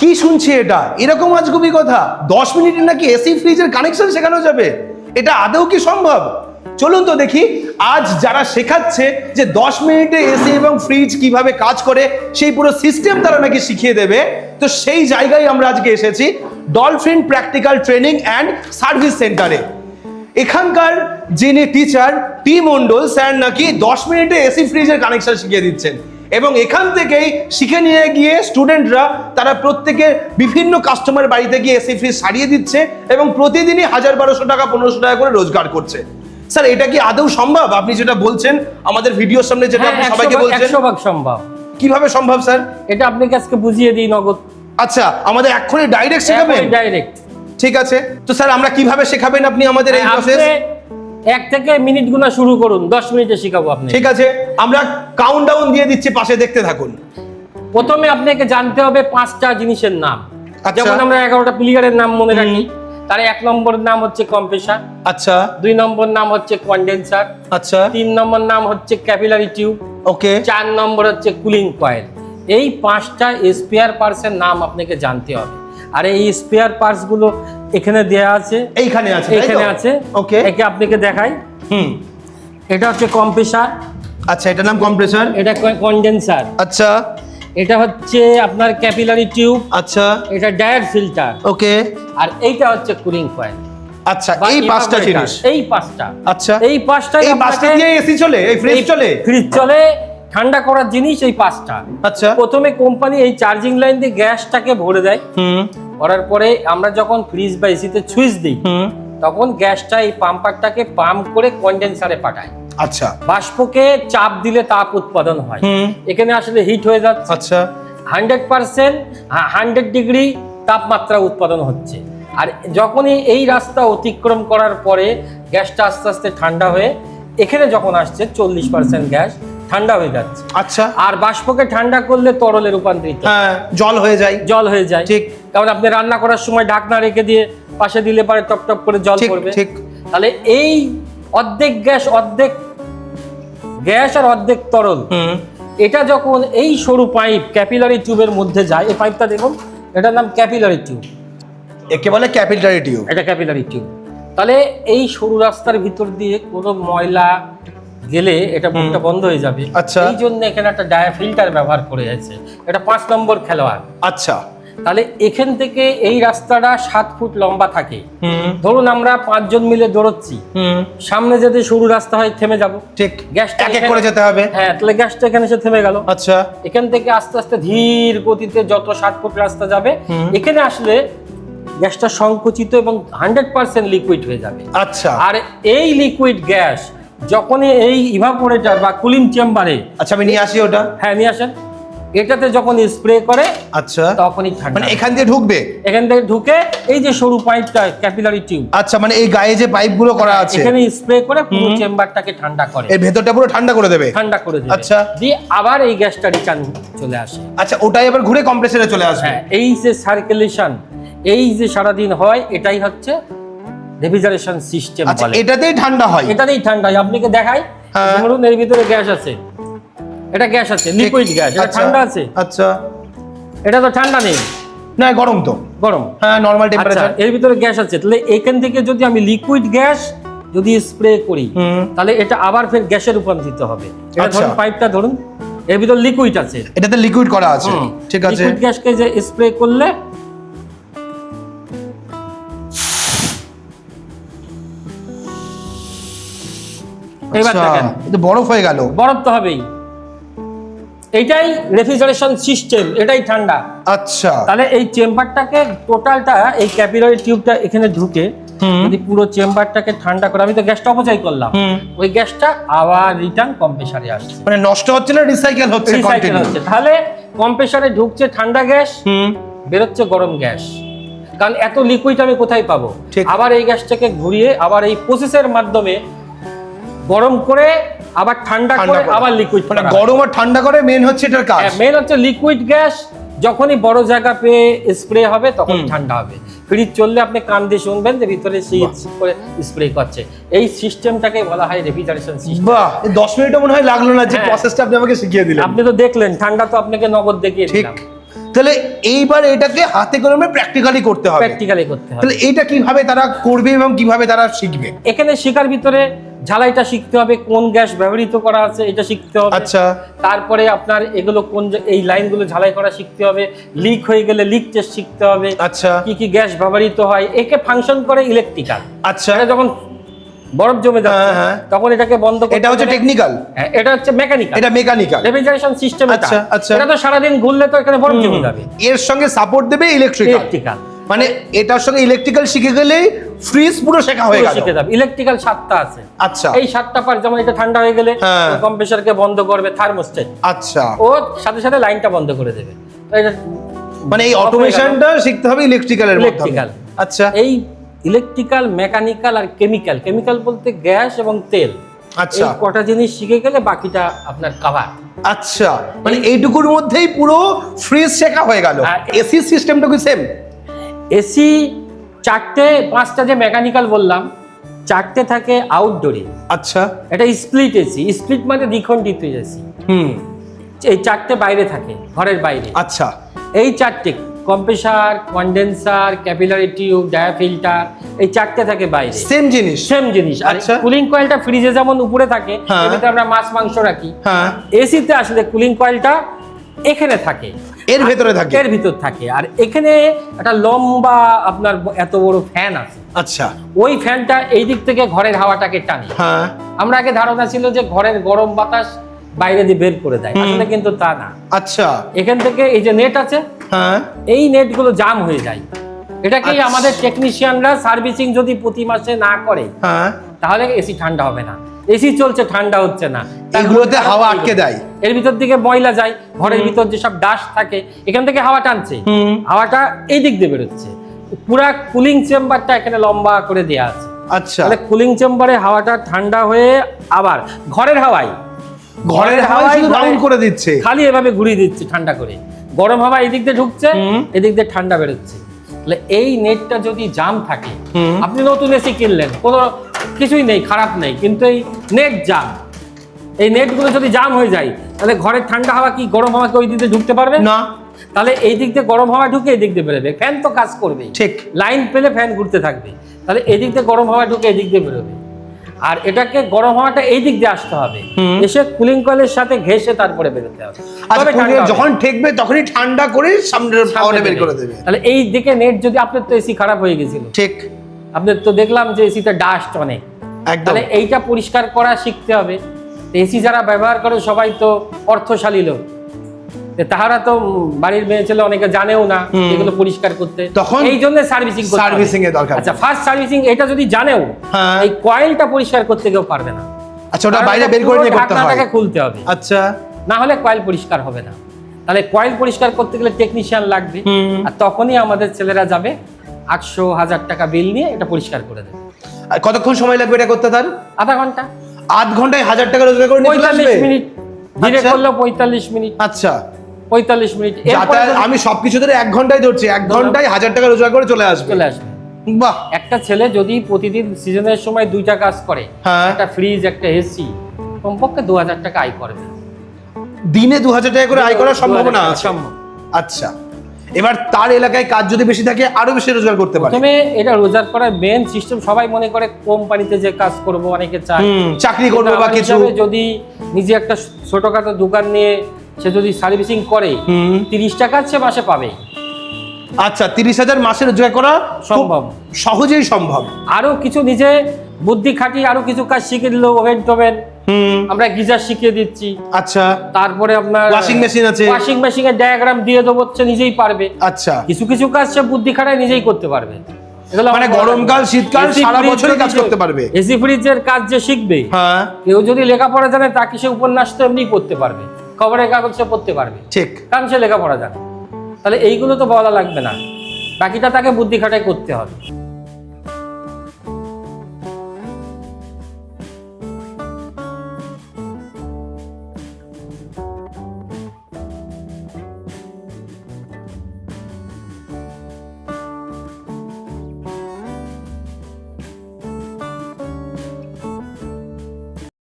কি শুনছি এটা? এরকম আজগুবি কথা। দশ মিনিটে নাকি এসি ফ্রিজের কানেকশন শেখানো যাবে। এটা আদৌ কি সম্ভব? চলুন তো দেখি, আজ যারা শেখাচ্ছে যে দশ মিনিটে এসি এবং ফ্রিজ কীভাবে কাজ করে, সেই পুরো সিস্টেম তারা নাকি শিখিয়ে দেবে। তো সেই জায়গায় আমরা আজকে এসেছি Dolphin practical training and service সেন্টারে এখানকার যিনি টিচার টি মন্ডল স্যার নাকি দশ মিনিটে এসি ফ্রিজের কানেকশন শিখিয়ে দিচ্ছেন। এবং এখান থেকেই শিখে নিয়ে গিয়ে স্টুডেন্টরা তারা প্রত্যেকে বিভিন্ন কাস্টমার বাড়িতে গিয়ে এসি ফ্রিজ সারিয়ে দিচ্ছে এবং প্রতিদিনই হাজার বারোশো টাকা পনেরোশো টাকা করে রোজগার করছে। স্যার এটা কি আদৌ সম্ভব? আপনি যেটা বলছেন আমাদের ভিডিওর সামনে যেটা হ্যাঁ আপনি সবাইকে বলছেন। ভাগ সম্ভব। কীভাবে সম্ভব স্যার? এটা আপনি আজকে বুঝিয়ে দিই নগদ। আচ্ছা আমাদের এক্ষুনি ডাইরেক্ট শেখাবেন? ডাইরেক্ট ঠিক আছে। তো স্যার আমরা কীভাবে শেখাবেন আপনি আমাদের এই প্রসেস এক থেকে মিনিট গুনা শুরু করুন দশ মিনিটে শিখাবো আপনি। ঠিক আছে আমরা কাউন্ট ডাউন দিয়ে দিচ্ছি পাশে দেখতে থাকুন। প্রথমে আপনাকে জানতে হবে পাঁচটা জিনিসের নাম। আচ্ছা। যেমন আমরা এগারোটা প্লেয়ারের নাম মনে রাখি তার এক নম্বর নাম হচ্ছে কম্প্রেসার আচ্ছা। দুই নম্বর নাম হচ্ছে কন্ডেন্সার আচ্ছা। তিন নম্বর নাম হচ্ছে ক্যাপিলারি টিউব ওকে। চার নম্বর হচ্ছে কুলিং কয়েল এই পাঁচটা স্পেয়ার পার্সের নাম আপনাকে জানতে হবে। আর এই স্পেয়ার পার্টসগুলো এখানে দেয়া আছে। এইখানে আছে এখানে আছে। ওকে একে আপনাকে দেখাই। হুম। এটা হচ্ছে কম্প্রেসার আচ্ছা এটার নাম কম্প্রেসার এটা কন্ডেন্সার আচ্ছা। এটা হচ্ছে আপনার ক্যাপিলারি টিউব আচ্ছা। এটা ডায়ার ফিল্টার ওকে আর এইটা হচ্ছে কুলিং কয়েল আচ্ছা এই পাঁচটা জিনিস। এই পাঁচটা। আচ্ছা। এই পাঁচটা এই পাঁচটা দিয়ে এসি চলে এই ফ্রিজ চলে? ফ্রিজ চলে। ঠান্ডা করার জিনিস এই পাঁচটা। আচ্ছা। প্রথমে কোম্পানি এই চার্জিং লাইন দিয়ে গ্যাসটাকে ভরে দেয়। হুম। করার পরে আমরা যখন ফ্রিজ বা এসিতে সুইচ দিই হুম। তখন গ্যাসটা এই পাম্পারটাকে পাম্প করে কন্ডেন্সারে পাঠায়। আচ্ছা। বাষ্পকে চাপ দিলে তাপ উৎপাদন হয়। এখানে আসলে হিট হয়ে যাচ্ছে। আচ্ছা। হান্ড্রেড পার্সেন্ট হান্ড্রেড ডিগ্রি তাপমাত্রা উৎপাদন হচ্ছে। আর যখনই এই রাস্তা অতিক্রম করার পরে গ্যাসটা আস্তে আস্তে ঠান্ডা হয়ে এখানে যখন আসছে চল্লিশ পার্সেন্ট গ্যাস ঠান্ডা হয়ে যাচ্ছে। আচ্ছা। আর বাষ্পকে ঠান্ডা করলে তরলে রূপান্তরিত হ্যাঁ। জল হয়ে যায়। জল হয়ে যায়। ঠিক। কারণ আপনি রান্না করার সময় ঢাকনা রেখে দিয়ে পাশে দিলে পরে টপ টপ করে জল পড়বে। ঠিক। তাহলে এই অর্ধেক গ্যাস অর্ধেক গ্যাস আর অর্ধেক তরল এটা যখন এই সরু পাইপ ক্যাপিলারি টিউবের মধ্যে যায় এই পাইপটা দেখুন এটার নাম ক্যাপিলারি টিউব। একে বলে ক্যাপিটারি টিউব। এটা ক্যাপিলারি টিউব। তাহলে এই সরু রাস্তার ভিতর দিয়ে কোনো ময়লা গেলে এটা মুখটা বন্ধ হয়ে যাবে। আচ্ছা। এই জন্য এখানে একটা ডায়া ফিল্টার ব্যবহার করে আছে। এটা পাঁচ নম্বর খেলোয়াড়। আচ্ছা। তাহলে এখান থেকে এই রাস্তাটা সাত ফুট লম্বা থাকে। ধরুন আমরা পাঁচজন মিলে দৌড়চ্ছি। হুম। সামনে যদি সরু রাস্তা হয় থেমে যাব। ঠিক। গ্যাসটা এক করে যেতে হবে। হ্যাঁ তাহলে গ্যাসটা এখানে এসে থেমে গেল। আচ্ছা। এখান থেকে আস্তে আস্তে ধীর গতিতে যত সাত ফুট রাস্তা যাবে এখানে আসলে গ্যাসটা সংকুচিত এবং হান্ড্রেড পার্সেন্ট লিকুইড হয়ে যাবে। আচ্ছা। আর এই লিকুইড গ্যাস যখনই এই ইভাপোরেটর বা কুলিং চেম্বারে আচ্ছা আমি নিয়ে আসি ওটা। হ্যাঁ নিয়ে আসেন। এটাতে যখন স্প্রে করে আচ্ছা। তখনই ঠান্ডা। মানে এখান দিয়ে ঢুকবে? এখান থেকে ঢুকে এই যে সরু পাইপটা ক্যাপিলারি টিউব আচ্ছা মানে এই গায়ে যে পাইপগুলো করা আছে। এখানে স্প্রে করে পুরো চেম্বারটাকে ঠান্ডা করে। এর ভেতরটা পুরো ঠান্ডা করে দেবে? ঠান্ডা করে দেবে। আচ্ছা। দিয়ে আবার এই গ্যাসটা রিটার্ন চলে আসে। আচ্ছা ওটাই আবার ঘুরে কম্প্রেসরে চলে আসবে? হ্যাঁ এই যে সার্কুলেশন এই যে সারাদিন হয় এটাই হচ্ছে রেফ্রিজারেশন সিস্টেম আচ্ছা এটাতেই ঠান্ডা হয়। এটাতেই ঠান্ডা হয়। আপনাকে দেখাই? হ্যাঁ। ধরুন এর ভিতরে গ্যাস আছে। এটা গ্যাস আছে লিকুইড গ্যাস এটা আচ্ছা, ঠান্ডা আছে? আচ্ছা। এটা তো ঠান্ডা নেই। না গরম তো। গরম। হ্যাঁ নর্মাল আচ্ছা টেম্পারেচার এর ভিতরে গ্যাস আছে। তাহলে এখান থেকে যদি আমি লিকুইড গ্যাস যদি স্প্রে করি তাহলে এটা আবার ফের গ্যাসে রূপান্তরিত হবে। এটা আচ্ছা। ধরুন পাইপটা ধরুন এর ভিতর লিকুইড আছে। এটাতে লিকুইড করা আছে। ঠিক আছে। লিকুইড গ্যাসকে যে স্প্রে করলে এবার আচ্ছা, দেখেন। এটা বরফ হয়ে গেল। বরফ তো হবেই। এইটাই রেফ্রিজারেশন সিস্টেম এটাই ঠান্ডা। আচ্ছা। তাহলে এই চেম্বারটাকে টোটালটা এই ক্যাপিলারি টিউবটা এখানে ঢুকে যদি পুরো চেম্বারটাকে ঠান্ডা করে আমি তো গ্যাসটা অপচয় করলাম। ওই গ্যাসটা আবার রিটার্ন কম্প্রেসারে আসছে। মানে নষ্ট হচ্ছে না রিসাইকেল হচ্ছে রিসাইকেল হচ্ছে। তাহলে কম্প্রেসারে ঢুকছে ঠান্ডা গ্যাস বেরোচ্ছে গরম গ্যাস। কারণ এত লিকুইড আমি কোথায় পাবো। আবার এই গ্যাসটাকে ঘুরিয়ে আবার এই প্রসেসের মাধ্যমে গরম করে আবার ঠান্ডা করে। আবার লিকুইড মানে গরম আর ঠান্ডা করে মেন হচ্ছে এটার কাজ। মেন হচ্ছে লিকুইড গ্যাস যখনই বড় জায়গা পেয়ে স্প্রে হবে তখন ঠান্ডা হবে। ফ্রিজ চললে আপনি কান দিয়ে শুনবেন যে ভিতরে শীত করে স্প্রে করছে। এই সিস্টেমটাকে বলা হয় রেফ্রিজারেশন সিস্টেম বাহ এই দশ মিনিটও মনে হয় লাগল না যে হ্যাঁ। প্রসেসটা আপনি আমাকে শিখিয়ে দিলেন। আপনি তো দেখলেন ঠান্ডা তো আপনাকে নগদ দেখিয়ে ঠিক। দিলাম। তাহলে এইবার এটাকে হাতে কলমে প্র্যাকটিক্যালি করতে হবে। প্র্যাকটিক্যালি করতে হবে। তাহলে এটা কীভাবে তারা করবে এবং কীভাবে তারা শিখবে? এখানে শেখার ভিতরে ঝালাইটা শিখতে হবে কোন গ্যাস ব্যবহৃত করা আছে এটা শিখতে হবে। আচ্ছা। তারপরে আপনার এগুলো কোন এই লাইনগুলো ঝালাই করা শিখতে হবে লিক হয়ে গেলে লিক টেস্ট শিখতে হবে আচ্ছা। কি কি গ্যাস ব্যবহৃত হয় একে ফাংশন করে ইলেকট্রিক্যাল। আচ্ছা। যখন বরফ জমে যাচ্ছে হ্যাঁ, হ্যাঁ। তখন এটাকে বন্ধ এটা হচ্ছে টেকনিক্যাল হ্যাঁ, এটা হচ্ছে মেকানিক্যাল এটা মেকানিক্যাল রেফ্রিজারেশন সিস্টেম আচ্ছা, আচ্ছা। এটা তো সারাদিন ঘুরলে তো এখানে বরফ জমে যাবে। এর সঙ্গে সাপোর্ট দেবে ইলেকট্রিক্যাল ইলেকট্রিক্যাল মানে এটার সঙ্গে ইলেকট্রিক্যাল শিখে গেলেই ফ্রিজ পুরো শেখা হয়ে গেল। শিখে যাবে। ইলেকট্রিক্যাল সাতটা আছে। আচ্ছা। এই সাতটা পার যেমন এটা ঠান্ডা হয়ে গেলে হ্যাঁ। কম্প্রেসারকে বন্ধ করবে থার্মোস্টেট আচ্ছা। ও সাথে সাথে লাইনটা বন্ধ করে দেবে। মানে এই হয়ে। অটোমেশনটা শিখতে হবে ইলেকট্রিক্যালের Electrical। আচ্ছা। এই ইলেকট্রিক্যাল মেকানিক্যাল আর কেমিক্যাল কেমিক্যাল বলতে গ্যাস এবং তেল। আচ্ছা। এই কটা জিনিস শিখে গেলে বাকিটা আপনার কাভার আচ্ছা। মানে এইটুকুর মধ্যেই পুরো ফ্রিজ শেখা হয়ে গেল। আর- এসি সিস্টেমটা কি সেম এসি চারটে পাঁচটা যে মেকানিক্যাল বললাম চারটে থাকে আউটডোরে আচ্ছা। এটা স্প্লিট এসি স্প্লিট মানে দ্বিখণ্ডিত এসি হুম। এই চারটে বাইরে থাকে ঘরের বাইরে। আচ্ছা। এই চারটে compressor condenser capillary tube drier filter এই চারটে থাকে বাইরে। সেম জিনিস। সেম জিনিস। আচ্ছা। কুলিং কয়েলটা ফ্রিজে যেমন উপরে থাকে হ্যাঁ। ভিতরে আমরা মাছ মাংস রাখি। হ্যাঁ। এসিতে আসলে কুলিং কয়েলটা এখানে থাকে। এর ভেতরে থাকে। এর ভিতর থাকে। আর এখানে একটা লম্বা আপনার এত বড় ফ্যান আছে। আচ্ছা। ওই ফ্যানটা এই দিক থেকে ঘরের হাওয়াটাকে টানে। হ্যাঁ। আমরা আগে ধারণা ছিল যে ঘরের গরম বাতাস বাইরে দিয়ে বের করে দেয়। আসলে কিন্তু তা না। আচ্ছা। এখান থেকে এই যে নেট আছে হ্যাঁ। এই নেটগুলো জাম হয়ে যায়। এটাকেই আচ্ছা। আমাদের টেকনিশিয়ানরা সার্ভিসিং যদি প্রতি মাসে না করে হ্যাঁ। তাহলে এসি ঠান্ডা হবে না। এসি চলছে ঠান্ডা হচ্ছে না। এগুলোতে হাওয়া আটকে দেয়। এর ভিতর দিকে ময়লা যায় ঘরের ভিতর যেসব ডাস্ট থাকে এখান থেকে হাওয়া টানছে। হাওয়াটা এই দিক দিয়ে বেরোচ্ছে। পুরা কুলিং চেম্বারটা এখানে লম্বা করে দেওয়া আছে। আচ্ছা। তাহলে কুলিং চেম্বারে হাওয়াটা ঠান্ডা হয়ে আবার ঘরের হাওয়ায়। ঘরের হাওয়ায় শুধু করে দিচ্ছে। খালি এভাবে ঘুরিয়ে দিচ্ছে ঠান্ডা করে। গরম হাওয়া এদিক দিয়ে ঢুকছে এদিক দিয়ে ঠান্ডা বেরোচ্ছে। তাহলে এই নেটটা যদি জাম থাকে আপনি নতুন এসি কিনলেন কোনো কিছুই নেই খারাপ নেই কিন্তু এই নেট জাম এই নেটগুলো যদি জাম হয়ে যায় তাহলে ঘরের ঠান্ডা হাওয়া কি গরম হাওয়া কি ওই দিক দিয়ে ঢুকতে পারবে? না। তাহলে এই দিক দিয়ে গরম হাওয়া ঢুকে এই দিক দিয়ে বেরোবে। ফ্যান তো কাজ করবে। ঠিক। লাইন পেলে ফ্যান ঘুরতে থাকবে। তাহলে এই দিক দিয়ে গরম হাওয়া ঢুকে এই দিক দিয়ে বেরোবে। আর এটাকে গরম হাওয়াটা এই দিক দিয়ে আসতে হবে। এসে কুলিং কয়েলের সাথে ঘেসে তারপরে বেরোতে হবে। আচ্ছা তবে যখন ঠেকবে তখনই ঠান্ডা করে সামনে হাওয়াটা বের করে দেবে। তাহলে এই দিকে নেট যদি আপনার তো এসি খারাপ হয়ে গেছিল। ঠিক। আপনার তো দেখলাম যে এসিতে ডাস্ট অনেক। একদম। তাহলে এইটা পরিষ্কার করা শিখতে হবে। এসি যারা ব্যবহার করে সবাই তো অর্থশালী লোক। তাহারা তো বাড়ির মেয়ে ছেলে অনেকে জানেও না এগুলো পরিষ্কার করতে। তখন এই জন্য সার্ভিসিং servicing এর দরকার। আচ্ছা ফার্স্ট সার্ভিসিং এটা যদি জানেও হ্যাঁ। এই কয়েলটা পরিষ্কার করতে কেউ পারবে না। আচ্ছা ওটা বাইরে বের করে নিয়ে করতে হয়। খুলতে হবে। আচ্ছা। না হলে কয়েল পরিষ্কার হবে না। তাহলে কয়েল পরিষ্কার করতে গেলে টেকনিশিয়ান লাগবে। আর তখনই আমাদের ছেলেরা যাবে আটশো হাজার টাকা বিল নিয়ে এটা পরিষ্কার করে দেবে। আর কতক্ষণ সময় লাগবে এটা করতে তার? আধা ঘণ্টা। আধ ঘন্টায় হাজার টাকা রোজগার করে পঁয়তাল্লিশ মিনিট। ধীরে আচ্ছা। পঁয়তাল্লিশ মিনিট। আচ্ছা। পঁয়তাল্লিশ মিনিট। আমি সবকিছু ধরে এক ঘন্টায় ধরছি এক ঘন্টায় হাজার টাকা রোজগার করে চলে আসবে। চলে আসবে। বাহ। একটা ছেলে যদি প্রতিদিন সিজনের সময় দুইটা কাজ করে হ্যাঁ। একটা ফ্রিজ একটা এসি কমপক্ষে দু হাজার টাকা আয় করবে। দিনে দু হাজার টাকা করে আয় করার 2000 সম্ভাবনা টাকা সম্ভব। আচ্ছা। এবার তার এলাকায় কাজ যদি বেশি থাকে আরও বেশি রোজগার করতে পারে। প্রথমে এটা রোজগার করার মেন সিস্টেম সবাই মনে করে কোম্পানিতে যে কাজ করব অনেকে চায়। চাকরি করব বা কিছু। যদি নিজে একটা ছোটখাটো দোকান নিয়ে সে যদি সার্ভিসিং করে। তিরিশ টাকা সে মাসে পাবে। আচ্ছা তিরিশ হাজার মাসে রোজগার করা সম্ভব। সহজেই সম্ভব। আরও কিছু নিজে বুদ্ধি খাটিয়ে আরও কিছু কাজ শিখে দিল ওভেন টোভেন হুম। আমরা গিজার শিখিয়ে দিচ্ছি। আচ্ছা। তারপরে আপনার ওয়াশিং মেশিন আছে। ওয়াশিং মেশিনের ডায়াগ্রাম দিয়ে দেবো সে নিজেই পারবে। আচ্ছা। কিছু কিছু কাজ সে বুদ্ধি খাটায় নিজেই করতে পারবে। মানে গরমকাল, শীতকাল সারা বছরই কাজ করতে পারবে। এসি ফ্রিজের কাজ যে শিখবে হ্যাঁ। কেউ যদি লেখাপড়া জানে তাকে সে উপন্যাস তো এমনি পড়তে পারবে। খবরের কাগজ সে পড়তে পারবে। ঠিক। কারণ সে লেখাপড়া জানে। তাহলে এইগুলো তো বলা লাগবে না। বাকিটা তাকে বুদ্ধি খাটায় করতে হবে।